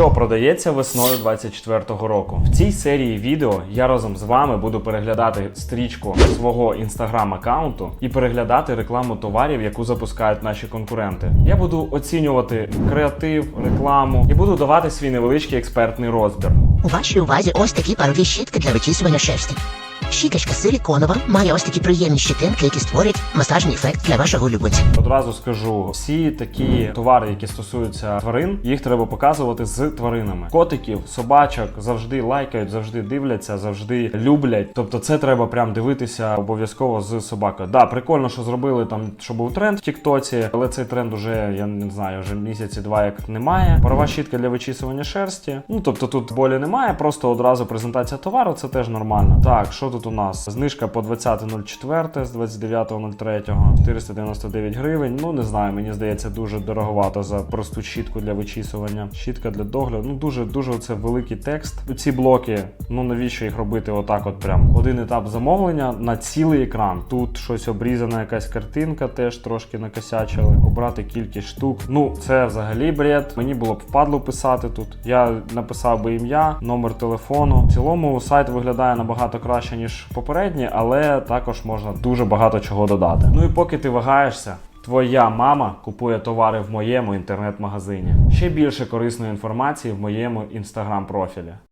що продається весною 24-го року. В цій серії відео я разом з вами буду переглядати стрічку свого інстаграм-аккаунту і переглядати рекламу товарів, яку запускають наші конкуренти. Я буду оцінювати креатив, рекламу і буду давати свій невеличкий експертний розбір. У вашій увазі ось такі парові щітки для вичісування шерсті. Щіточка силіконова має ось такі приємні щетинки, які створять масажний ефект для вашого улюбленця. Одразу скажу, всі такі товари, які стосуються тварин, їх треба показувати з тваринами. Котиків, собачок завжди лайкають, завжди дивляться, завжди люблять. Тобто, це треба прям дивитися обов'язково з собакою. Да, прикольно, що зробили там, що був тренд в Тіктоці, але цей тренд уже я не знаю, вже місяці два як немає. Парова щітка для вичісування шерсті. Ну тобто тут болі немає, просто одразу презентація товару, це теж нормально. Так, що тут у нас? Знижка по 20.04 з 29.03, 499 гривень. Ну не знаю, мені здається, дуже дороговато за просту щітку для вичісування. Щітка для догляду. Ну дуже дуже це великий текст. Ці блоки, ну навіщо їх робити отак? От прям один етап замовлення на цілий екран. Тут щось обрізана, якась картинка, теж трошки накосячили. Обрати кількість штук. Ну це взагалі бред. Мені було б впадло писати тут. Я написав би ім'я, номер телефону. В цілому сайт виглядає набагато краще ніж попередній, але також можна дуже багато чого додати. Ну і поки ти вагаєшся. Твоя мама купує товари в моєму інтернет-магазині. Ще більше корисної інформації в моєму інстаграм профілі.